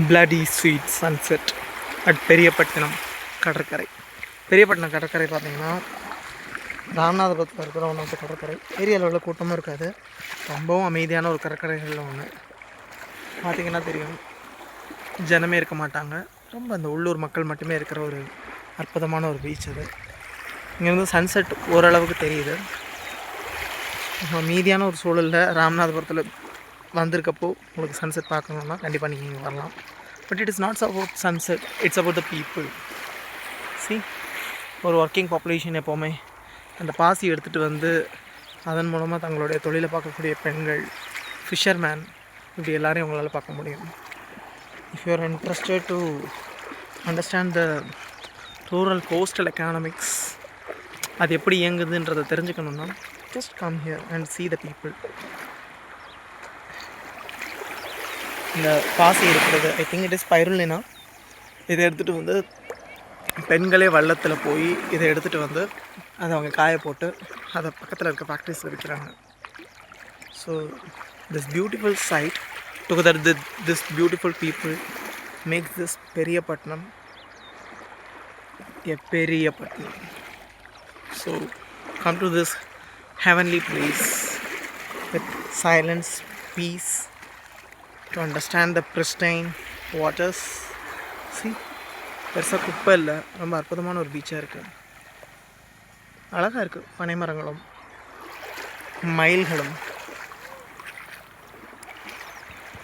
Bloody sweet sunset at Periyapattinam கடற்கரை பெரியப்பட்டினம் கடற்கரை பார்த்தீங்கன்னா ராமநாதபுரத்தில் இருக்கிற ஒன்று வந்து கடற்கரை ஏரியாவில் உள்ள கூட்டமும் இருக்காது. ரொம்பவும் அமைதியான ஒரு கடற்கரைகளில் ஒன்று பார்த்திங்கன்னா தெரியும். ஜனமே இருக்க மாட்டாங்க. ரொம்ப அந்த உள்ளூர் மக்கள் மட்டுமே இருக்கிற ஒரு அற்புதமான ஒரு பீச் அது. இங்கேருந்து சன்செட் ஓரளவுக்கு தெரியுது. மீதியான ஒரு சூழலில் ராமநாதபுரத்தில் வந்திருக்கப்போ உங்களுக்கு சன்செட் பார்க்கணுன்னா கண்டிப்பாக நீங்கள் இங்கே வரலாம். But it is nots about sunset it's about the people see ஒரு ஒர்க்கிங் பாப்புலேஷன் எப்போவுமே அந்த பாசி எடுத்துகிட்டு வந்து அதன் மூலமாக தங்களுடைய தொழிலை பார்க்கக்கூடிய பெண்கள் ஃபிஷர்மேன் இப்படி எல்லாரையும் உங்களால் பார்க்க முடியும். If you are interested to understand the rural coastal economics அது எப்படி இயங்குதுன்றதை தெரிஞ்சுக்கணுன்னா just come here and see the people இந்த பாசி இருக்கிறது. I think it is spirulina இதை எடுத்துகிட்டு வந்து பெண்களே வள்ளத்தில் போய் இதை எடுத்துகிட்டு வந்து அதை அவங்க காய போட்டு அதை பக்கத்தில் இருக்க ஃபேக்ட்ரிஸில் விற்கிறாங்க so this beautiful sight together the this beautiful people make this Periyapattinam a Periyapattinam so come to this heavenly place with silence peace to understand the pristine waters see பெருசாக குப்பை இல்லை. ரொம்ப அற்புதமான ஒரு பீச்சாக இருக்குது அழகாக இருக்குது பனைமரங்களும் மயில்களும்.